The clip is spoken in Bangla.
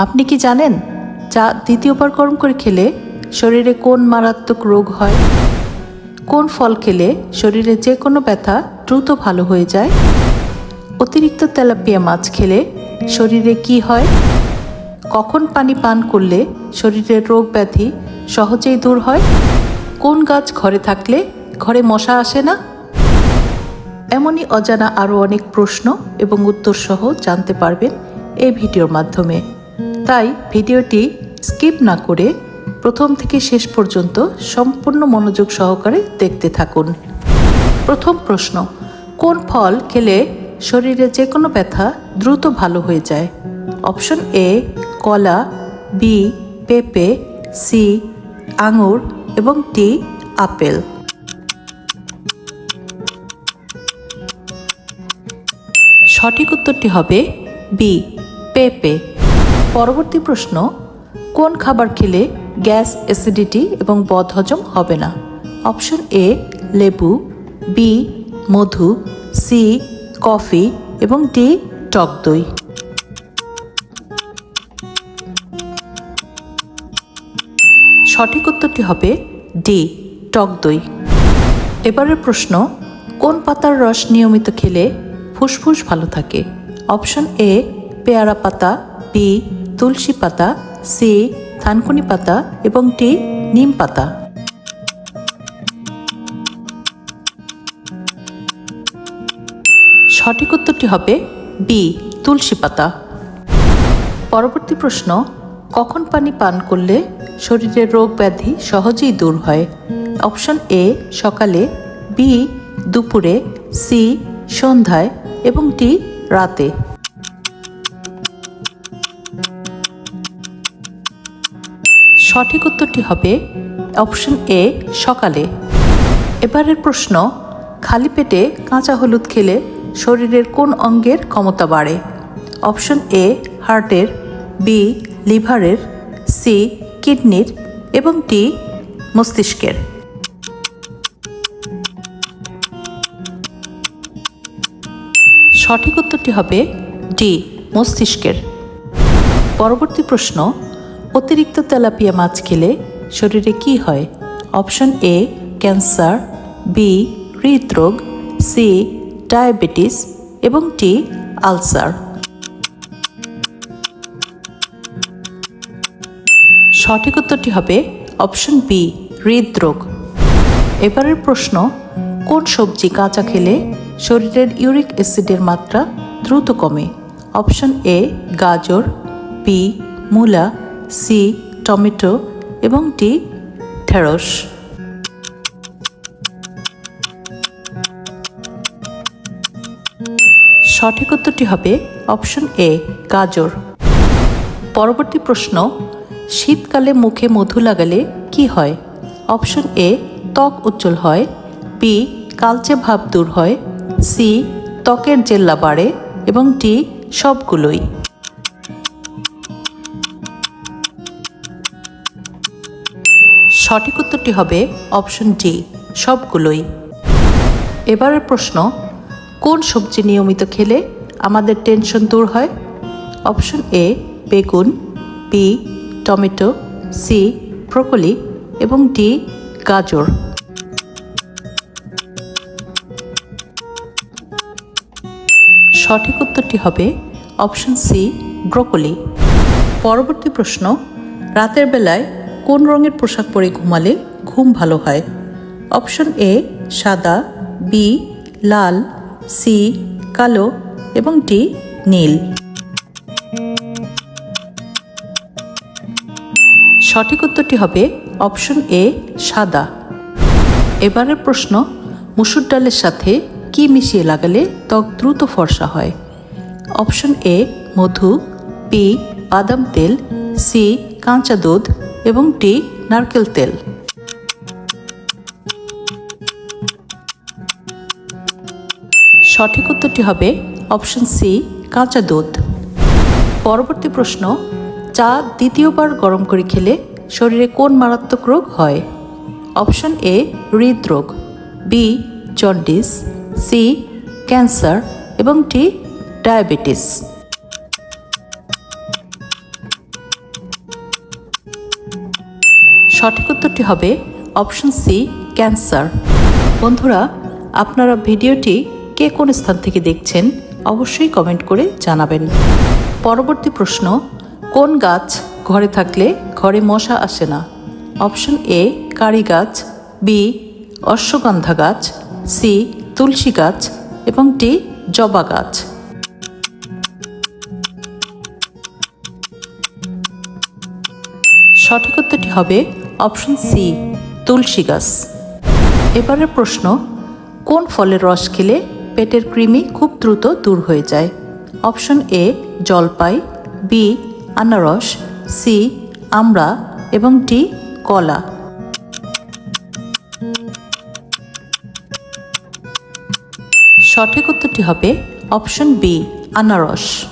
আপনি কি জানেন চা দ্বিতীয়বার গরম করে খেলে শরীরে কোন মারাত্মক রোগ হয়? কোন ফল খেলে শরীরে যে কোনো ব্যথা দ্রুত ভালো হয়ে যায়? অতিরিক্ত তেলাপিয়া মাছ খেলে শরীরে কি হয়? কখন পানি পান করলে শরীরের রোগ ব্যাধি সহজেই দূর হয়? কোন গাছ ঘরে থাকলে ঘরে মশা আসে না? এমনই অজানা আরও অনেক প্রশ্ন এবং উত্তর সহ জানতে পারবেন এই ভিডিওর মাধ্যমে। তাই ভিডিওটি স্কিপ না করে প্রথম থেকে শেষ পর্যন্ত সম্পূর্ণ মনোযোগ সহকারে দেখতে থাকুন। প্রথম প্রশ্ন, কোন ফল খেলে শরীরে যে কোনো ব্যথা দ্রুত ভালো হয়ে যায়? অপশন এ, কলা, বি, পেঁপে, সি, আঙুর এবং টি আপেল। সঠিক উত্তরটি হবে বি, পেঁপে। পরবর্তী প্রশ্ন, কোন খাবার খেলে গ্যাস অ্যাসিডিটি এবং বদহজম হবে না? অপশন এ, লেবু, বি, মধু, সি, কফি এবং ডি, টক দই। সঠিক উত্তরটি হবে ডি, টক দই। এবারের প্রশ্ন, কোন পাতার রস নিয়মিত খেলে ফুসফুস ভালো থাকে? অপশন এ, পেয়ারা পাতা, বি তুলসী পাতা, সি থানকুনি পাতা এবং টি নিম পাতা। সঠিক উত্তরটি হবে বি, তুলসী পাতা। পরবর্তী প্রশ্ন, কখন পানি পান করলে শরীরের রোগ ব্যাধি সহজেই দূর হয়? অপশন এ, সকালে, বি, দুপুরে, সি, সন্ধ্যায় এবং টি রাতে। সঠিক উত্তরটি হবে অপশন এ, সকালে। এবারের প্রশ্ন, খালি পেটে কাঁচা হলুদ খেলে শরীরের কোন অঙ্গের ক্ষমতা বাড়ে? অপশন এ, হার্টের, বি, লিভারের, সি, কিডনির এবং টি মস্তিষ্কের। সঠিক উত্তরটি হবে ডি, মস্তিষ্কের। পরবর্তী প্রশ্ন অতিরিক্ত তেলাপিয়া মাছ খেলে শরীরে কি হয়? অপশন এ, ক্যান্সার, বি, হৃদরোগ, সি, ডায়াবেটিস এবং টি আলসার। সঠিক উত্তরটি হবে অপশন বি, হৃদরোগ। এবারের প্রশ্ন, কোন সবজি কাঁচা খেলে শরীরের ইউরিক অ্যাসিডের মাত্রা দ্রুত কমে? অপশন এ, গাজর, বি, মূলা সি, টমেটো এবং ডি, ঢেঁড়স। সঠিক উত্তরটি হবে অপশন এ, গাজর। পরবর্তী প্রশ্ন, শীতকালে মুখে মধু লাগালে কি হয়? অপশন এ, ত্বক উজ্জ্বল হয়। বি, কালচে ভাব দূর হয়। সি, ত্বকের জেল্লা বাড়ে এবং ডি, সবগুলোই। সঠিক উত্তরটি হবে অপশন ডি, সবগুলোই। এবারের প্রশ্ন, কোন সবজি নিয়মিত খেলে আমাদের টেনশন দূর হয়? অপশন এ, বেগুন, বি, টমেটো, সি, ব্রোকলি এবং ডি, গাজর। সঠিক উত্তরটি হবে অপশন সি, ব্রোকলি। পরবর্তী প্রশ্ন, রাতের বেলায় কোন রঙের পোশাক পরে ঘুমালে ঘুম ভালো হয়? অপশন এ, সাদা, বি, লাল, সি, কালো এবং ডি, নীল। সঠিক উত্তরটি হবে অপশন এ, সাদা। এবারের প্রশ্ন, মুসুর ডালের সাথে কি মিশিয়ে লাগালে ত্বক দ্রুত ফর্সা হয়? অপশন এ, মধু, বি, বাদাম তেল, সি, কাঁচা দুধ এবং টি, নারকেল তেল। সঠিক উত্তরটি হবে অপশন সি, কাঁচা দুধ। পরবর্তী প্রশ্ন, চা দ্বিতীয়বার গরম করে খেলে শরীরে কোন মারাত্মক রোগ হয়? অপশন এ, হৃদরোগ, বি, জন্ডিস, সি, ক্যান্সার এবং টি ডায়াবেটিস। সঠিক উত্তরটি হবে অপশন সি, ক্যান্সার। বন্ধুরা, আপনারা ভিডিওটি কে কোন স্থান থেকে দেখছেন অবশ্যই কমেন্ট করে জানাবেন। পরবর্তী প্রশ্ন, কোন গাছ ঘরে থাকলে ঘরে মশা আসে না? অপশন এ, কারি গাছ, বি, অশ্বগন্ধা গাছ, সি, তুলসী গাছ এবং ডি, জবা গাছ। সঠিক উত্তরটি হবে অপশন সি, তুলসী গাছ। এবারের প্রশ্ন, কোন ফলের রস খেলে পেটের কৃমি খুব দ্রুত দূর হয়ে যায়? অপশন এ, জলপাই, বি, আনারস, সি, আমড়া এবং ডি, কলা। সঠিক উত্তরটি হবে অপশন বি, আনারস।